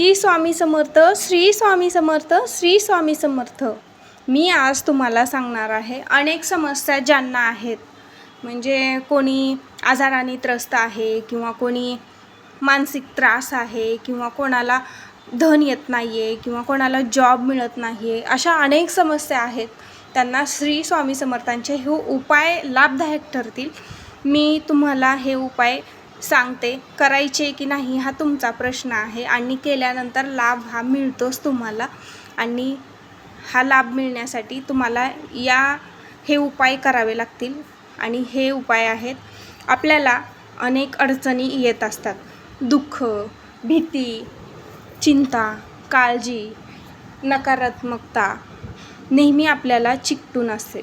श्री स्वामी समर्थ श्री स्वामी समर्थ श्री स्वामी समर्थ. मी आज तुम्हाला सांगणार आहे अनेक समस्या ज्यांना आहेत. म्हणजे कोणी आजाराने त्रस्त आहे किंवा कोणी मानसिक त्रास आहे किंवा कोणाला धन येत नाही आहे किंवा कोणाला जॉब मिळत नाही आहे अशा अनेक समस्या आहेत. त्यांना श्री स्वामी समर्थांचे हे उपाय लाभदायक ठरतील. मी तुम्हाला हे उपाय सांगते करायचे की नाही हा तुमचा प्रश्न आहे आणि केल्यानंतर लाभ हा मिळतोच तुम्हाला आणि हा लाभ मिळण्यासाठी तुम्हाला या हे उपाय करावे लागतील आणि हे उपाय आहेत. आपल्याला अनेक अडचणी येत असतात. दुःख भीती चिंता काळजी नकारात्मकता नेहमी आपल्याला चिकटून असते.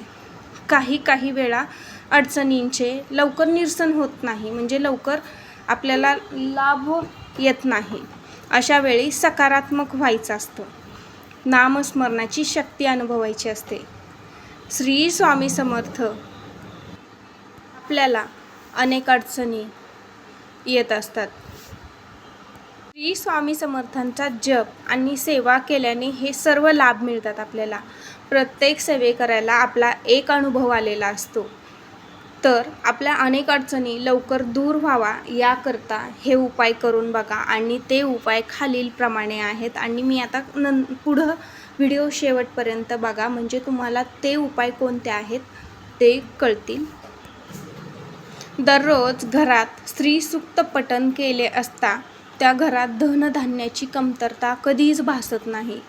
काही काही वेळा अडचणींचे लवकर निरसन होत नाही म्हणजे लवकर आपल्याला लाभ येत नाही. अशा वेळी सकारात्मक व्हायचं असतं. नामस्मरणाची शक्ती अनुभवायची असते. श्री स्वामी समर्थ आपल्याला अनेक अडचणी येत असतात. श्री स्वामी समर्थांचा जप आणि सेवा केल्याने हे सर्व लाभ मिळतात आपल्याला. प्रत्येक सेवे करायला आपला एक अनुभव आलेला असतो. तर आपल्या अनेक अडचणी लवकर दूर व्हावा याकरता हे उपाय करून बघा. आणि ते उपाय खालीलप्रमाणे आहेत. आणि मी आता नं पुढं व्हिडिओ शेवटपर्यंत बघा. म्हणजे तुम्हाला ते उपाय कोणते आहेत ते कळतील. दररोज घरात स्त्रीसुक्त पठण केले असता त्या घरात धनधान्याची कमतरता कधीच भासत नाही.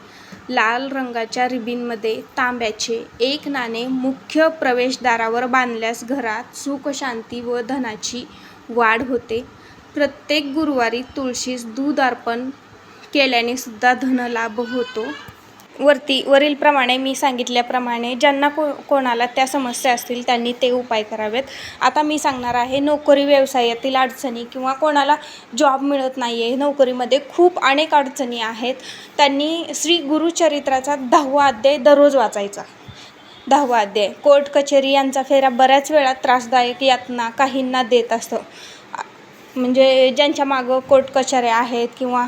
लाल रंगाच्या रिबीनमध्ये तांब्याचे एक नाणे मुख्य प्रवेशद्वारावर बांधल्यास घरात सुख शांती व धनाची वाढ होते. प्रत्येक गुरुवारी तुळशीस दूध अर्पण केल्याने सुद्धा धनलाभ होतो. वरती वरीलप्रमाणे मी सांगितल्याप्रमाणे ज्यांना को कोणाला त्या समस्या असतील त्यांनी ते उपाय करावेत. आता मी सांगणार आहे नोकरी व्यवसायातील अडचणी किंवा कोणाला जॉब मिळत नाही आहे नोकरीमध्ये खूप अनेक अडचणी आहेत. त्यांनी श्री गुरुचरित्राचा दहावा अध्याय दररोज वाचायचा. दहावा अध्याय कोर्ट कचेरी यांचा फेरा बऱ्याच वेळा त्रासदायक यातना काहींना देत असतं. म्हणजे ज्यांच्या मागं कोर्ट कचऱ्या आहेत किंवा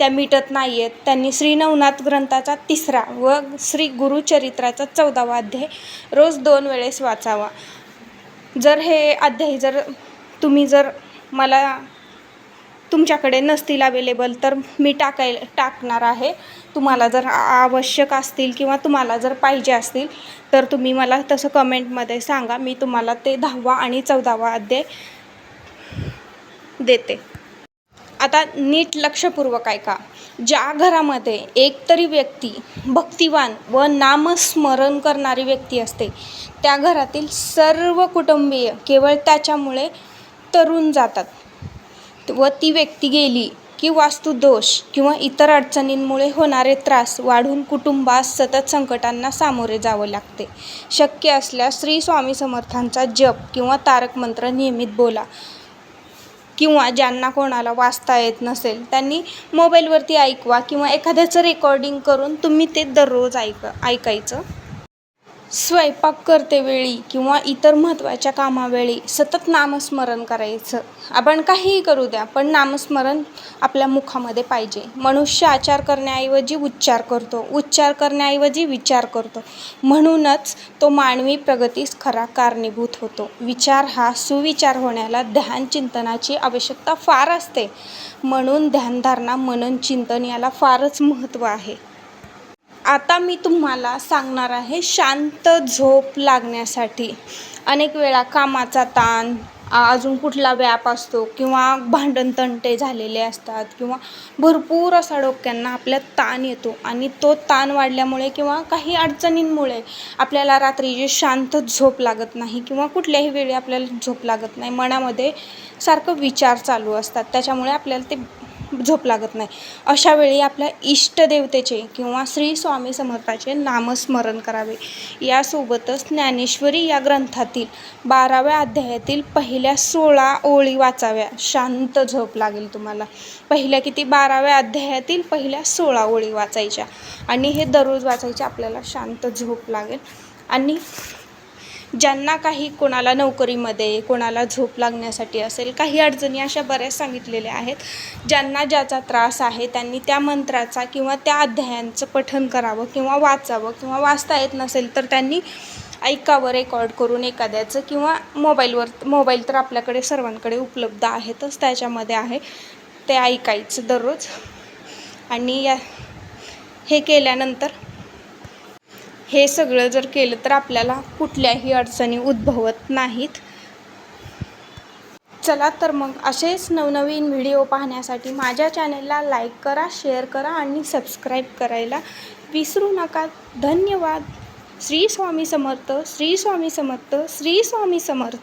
त्या मिटत नाही आहेत त्यांनी श्री नवनाथ ग्रंथाचा तिसरा व श्री गुरुचरित्राचा चौदावा अध्याय रोज दोन वेळेस वाचावा. जर हे अध्याय जर तुम्ही जर मला तुमच्याकडे नसतील अवेलेबल तर मी टाकाय टाकणार आहे. तुम्हाला जर आवश्यक असतील किंवा तुम्हाला जर पाहिजे असतील तर तुम्ही मला तसं कमेंटमध्ये सांगा. मी तुम्हाला ते दहावा आणि चौदावा अध्याय देते. आता नीट लक्षपूर्वक ऐका. ज्या घरामध्ये एकतरी व्यक्ती भक्तिवान व नामस्मरण करणारी व्यक्ती असते त्या घरातील सर्व कुटुंबीय केवळ त्याच्यामुळे तरुण जातात. व ती व्यक्ती गेली की वास्तुदोष किंवा इतर अडचणींमुळे होणारे त्रास वाढून कुटुंबास सतत संकटांना सामोरे जावं लागते. शक्य असल्यास श्री स्वामी समर्थांचा जप किंवा तारक मंत्र नियमित बोला. किंवा ज्यांना कोणाला वाचता येत नसेल त्यांनी मोबाईलवरती ऐकवा किंवा एखाद्याचं रेकॉर्डिंग करून तुम्ही ते दररोज ऐक ऐकायचं. स्वयंपाक करतेवेळी किंवा इतर महत्त्वाच्या कामावेळी सतत नामस्मरण करायचं. आपण काहीही करू द्या पण नामस्मरण आपल्या मुखामध्ये पाहिजे. मनुष्य आचार करण्याऐवजी उच्चार करतो. उच्चार करण्याऐवजी विचार करतो. म्हणूनच तो मानवी प्रगतीस खरा कारणीभूत होतो. विचार हा सुविचार होण्याला ध्यान चिंतनाची आवश्यकता फार असते. म्हणून ध्यानधारणा मनन चिंतन याला फारच महत्त्व आहे. आता मी तुम्हाला सांगणार आहे शांत झोप लागण्यासाठी. अनेक वेळा कामाचा ताण अजून कुठला व्याप असतो किंवा भांडण तंटे झालेले असतात किंवा भरपूर असा डोक्यांना आपल्या ताण येतो आणि तो ताण वाढल्यामुळे किंवा काही अडचणींमुळे आपल्याला रात्री जे शांत झोप लागत नाही किंवा कुठल्याही वेळी आपल्याला झोप लागत नाही मनामध्ये सारखं विचार चालू असतात. त्याच्यामुळे आपल्याला ते झोप लागत नाही. अशावेळी आपल्या इष्टदेवतेचे किंवा श्री स्वामी समर्थाचे नामस्मरण करावे. यासोबतच ज्ञानेश्वरी या ग्रंथातील बाराव्या अध्यायातील पहिल्या सोळा ओळी वाचाव्या. शांत झोप लागेल तुम्हाला. पहिल्या किती? बाराव्या अध्यायातील पहिल्या सोळा ओळी वाचायच्या. आणि हे दररोज वाचायचे आपल्याला शांत झोप लागेल. आणि ज्यांना काही कोणाला नोकरीमध्ये कोणाला झोप लागण्यासाठी असेल काही अडचणी अशा बऱ्याच सांगितलेल्या आहेत. ज्यांना ज्याचा त्रास आहे त्यांनी त्या मंत्राचा किंवा त्या अध्यायांचं पठन करावं किंवा वाचावं किंवा वाचता येत नसेल तर त्यांनी ऐकावं रेकॉर्ड करून एखाद्याचं किंवा मोबाईलवर मोबाईल तर आपल्याकडे सर्वांकडे उपलब्ध आहेतच त्याच्यामध्ये आहे. ते ऐकायचं दररोज. आणि या हे केल्यानंतर हे सगळं जर केलं तर आपल्याला कुठल्याही अडचणी उद्भवत नाहीत. चला तर मग असेच नवनवीन व्हिडिओ पाहण्यासाठी माझ्या चॅनलला लाईक करा शेअर करा आणि सबस्क्राईब करायला विसरू नका. धन्यवाद. श्री स्वामी समर्थ श्री स्वामी समर्थ श्री स्वामी समर्थ.